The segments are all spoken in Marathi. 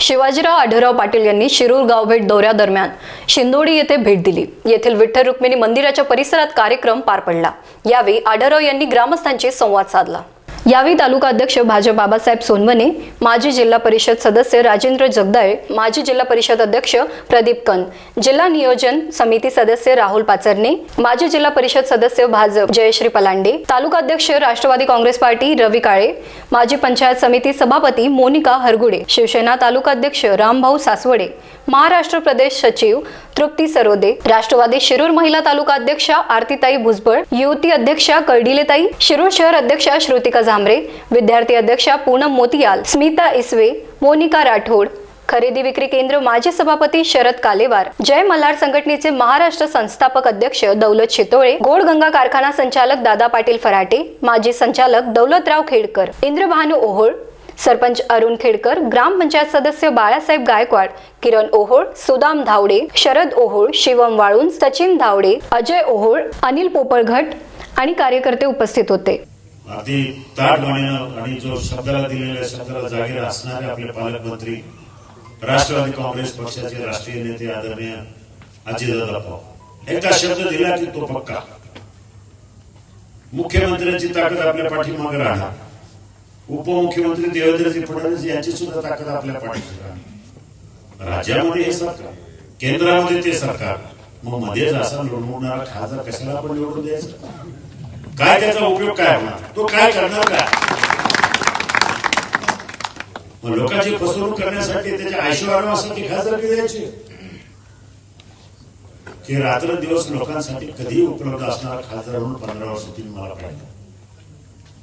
शिवाजीराव आढळराव पाटील यांनी शिरूर गावभेट दौऱ्यादरम्यान शिंदोडी येथे भेट दिली. येथील विठ्ठल रुक्मिणी मंदिराच्या परिसरात कार्यक्रम पार पडला. यावेळी आढळराव यांनी ग्रामस्थांशी संवाद साधला. यावेळी तालुका अध्यक्ष भाजप बाबासाहेब सोनवणे माजी जिल्हा परिषद सदस्य राजेंद्र जगदाळे माजी जिल्हा परिषद अध्यक्ष प्रदीप कंद जिल्हा नियोजन समिती सदस्य राहुल पाचरणे माजी जिल्हा परिषद सदस्य भाजप जयश्री पलांडे तालुका अध्यक्ष राष्ट्रवादी काँग्रेस पार्टी रवी काळे माजी पंचायत समिती सभापती मोनिका हरगुडे शिवसेना तालुका अध्यक्ष रामभाऊ सासवडे महाराष्ट्र प्रदेश सचिव तृप्ती सरोदे राष्ट्रवादी शिरूर महिला तालुका अध्यक्षा आरतीताई भुजबळ युवती अध्यक्षा कर्डिलेताई शिरूर शहर अध्यक्षा श्रुतिका झांबरे विद्यार्थी अध्यक्षा पूनम मोतियाल स्मिता इसवे मोनिका राठोड खरेदी विक्री केंद्र माजी सभापती शरद कालेवार जय मल्हार संघटनेचे महाराष्ट्र संस्थापक अध्यक्ष दौलत शितोळे गोडगंगा कारखाना संचालक दादा पाटील फराटे माजी संचालक दौलतराव खेडकर इंद्रभानू ओहोळ सरपंच अरुण खेडकर ग्रामपंचायत सदस्य बाळासाहेब गायकवाड किरण ओहोळ सुदाम धावडे शरद ओहोळ शिवम वाळून सचिन धावडे अजय ओहोळ अनिल पोपळघट आणि कार्यकर्ते उपस्थित होते. अगदी ताटमानेनं आणि जो शब्दाला दिलेल्या शब्दाला जागीर असणारे आपले पालकमंत्री राष्ट्रवादी काँग्रेस पक्षाचे राष्ट्रीय नेते आदरणीय अजितदादा पवार. एकदा शब्द दिला की तो पक्का. मुख्यमंत्र्यांची ताकद आपल्या पाठीमागे राहणार. उपमुख्यमंत्री देवेंद्रजी फडणवीस यांची सुद्धा ताकद आपल्या पाठीशी राज्यामध्ये हे सरकार केंद्रामध्ये ते सरकार मग मध्येच असा लोणवणारा खासदार कशाला आपण निवडून द्यायचा? काय त्याचा उपयोग काय होणार? तो काय करणार काय? मग लोकांची फसवणूक करण्यासाठी त्याच्या ऐश्वर्यासाठी खासदार द्यायची. की रात्र दिवस लोकांसाठी कधी उपलब्ध असणारा खासदार म्हणून पंधरा वर्ष तुम्ही मला पाहिजे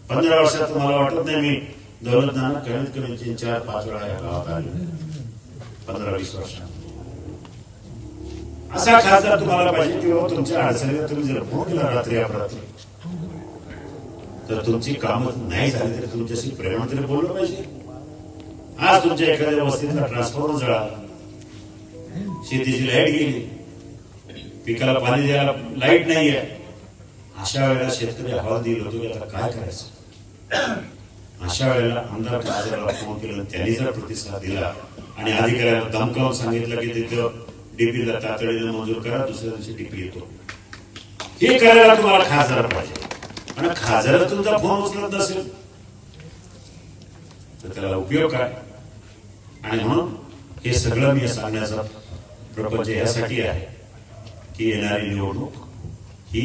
पंधरा वर्षात तुम्हाला वाटत नाही मी दौलतनाना कमीत कमी तीन चार पाच वेळा या गावात आले. पंधरा वीस वर्षात. असा खासदार तुम्हाला पाहिजे की बाबा तुमच्या अडचणीला तुम्ही जर फोन केला रात्री अपरात्री तर तुमची कामं नाही झाली तरी तुमच्याशी प्रेमाने तरी बोललं पाहिजे. आज तुमच्या एखाद्या वस्तीतला ट्रान्सफॉर्मर जळाला. शेतीची लाइट गेली. पिकाला पाणी द्यायला लाइट नाहीये. अशा वेळेला शेतकरी हवा दिल होतो की आता काय करायचं? अशा वेळेला आमदार खासदाराला फोन केला त्यांनी जर प्रतिसाद दिला आणि अधिकाऱ्याला धमकावून सांगितलं की तिथं डीपीला तातडीनं मंजूर करा दुसऱ्या दिवशी डीपी येतो. हे करायला तुम्हाला खासदार पाहिजे. आणि खासदार तुमचा फोन उचलत नसेल तर त्याला उपयोग काय? आणि म्हणून हे सगळं मी सांगण्याचा प्रपंच यासाठी आहे की येणारी निवडणूक ही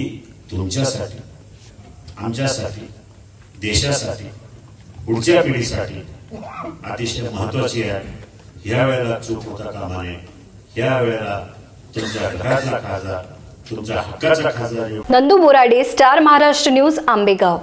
तुमच्यासाठी आमच्यासाठी देशासाठी पुढच्या पिढीसाठी अतिशय महत्वाची आहे. या वेळेला चूक होता कामा नये. या वेळेला तुमच्या घरातला खासदार तुमच्या हक्काचा खासदार नंदू मोराडे स्टार महाराष्ट्र न्यूज आंबेगाव.